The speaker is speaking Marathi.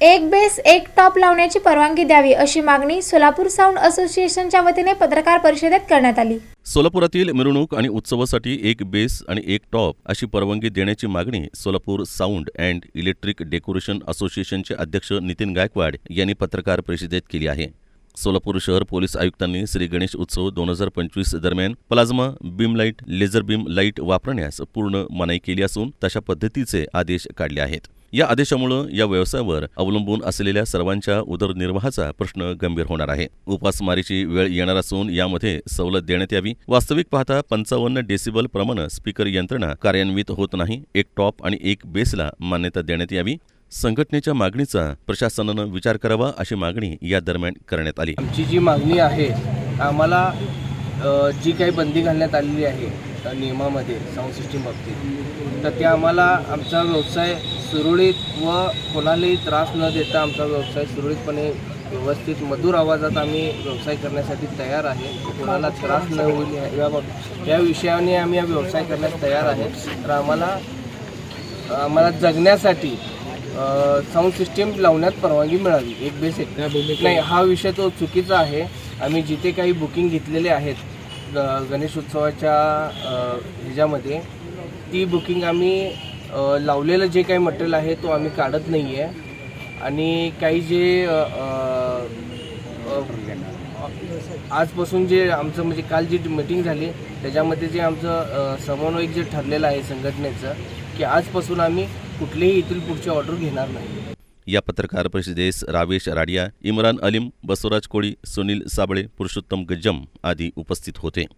एक बेस एक टॉप लावण्याची परवानगी द्यावी अशी मागणी सोलापूर साऊंड असोसिएशनच्या वतीने पत्रकार परिषदेत करण्यात आली. सोलापुरातील मिरवणूक आणि उत्सवासाठी एक बेस आणि एक टॉप अशी परवानगी देण्याची मागणी Solapur sound and electric decoration असोसिएशनचे अध्यक्ष नितीन गायकवाड यांनी पत्रकार परिषदेत केली आहे. सोलापूर शहर पोलीस आयुक्तांनी श्री गणेश उत्सव दोन हजार पंचवीस दरम्यान plasma beam light laser beam light वापरण्यास पूर्ण मनाई केली असून तशा पद्धतीचे आदेश काढले आहेत. या आदेशामुळं या व्यवसायावर अवलंबून असलेल्या सर्वांच्या उदरनिर्वाहाचा प्रश्न गंभीर होणार आहे. उपासमारीची वेळ येणार असून यामध्ये सवलत देण्यात यावी. वास्तविक पाहता पंचावन्न डेसिबल प्रमाणे स्पीकर यंत्रणा कार्यान्वित होत नाही. एक टॉप आणि एक बेसला मान्यता देण्यात यावी. संघटनेच्या मागणीचा प्रशासनानं विचार करावा अशी मागणी या दरम्यान करण्यात आली. आमची जी मागणी आहे आम्हाला जी काही बंदी घालण्यात आलेली आहे नियमामध्ये साऊंड सिस्टीम बाबतीत तर ते आम्हाला आमचा व्यवसाय सुरळीत व कोणालाही त्रास न देता आमचा व्यवसाय सुरळीतपणे व्यवस्थित मधुर आवाजात आम्ही व्यवसाय करण्यासाठी तयार आहे. कोणाला त्रास न होईल या- या विषयाने आम्ही हा व्यवसाय करण्यास तयार आहे. तर आम्हाला आम्हाला जगण्यासाठी साऊंड सिस्टीम लावण्यात परवानगी मिळावी एक बेस एक नाही हा विषय तो चुकीचा आहे. आम्ही जिथे काही बुकिंग घेतलेले आहेत ग- गणेश उत्सवाच्या अ, ह्याच्यामध्ये ती बुकिंग आम्ही लावलेलं जे काही मटेरियल आहे तो आम्ही काढत नाही आहे आणि काही जे आजपासून जे आमचं म्हणजे काल जी मीटिंग झाली त्याच्यामध्ये जे आमचं समन्वयक जे ठरलेलं आहे संघटनेचं की आजपासून आम्ही कुठलीही इथून पुढची ऑर्डर घेणार नाही. या पत्रकार परिषदेस रावेश राडिया इम्रान अलीम बसवराज कोळी सुनील साबळे पुरुषोत्तम गज्जम आदी उपस्थित होते.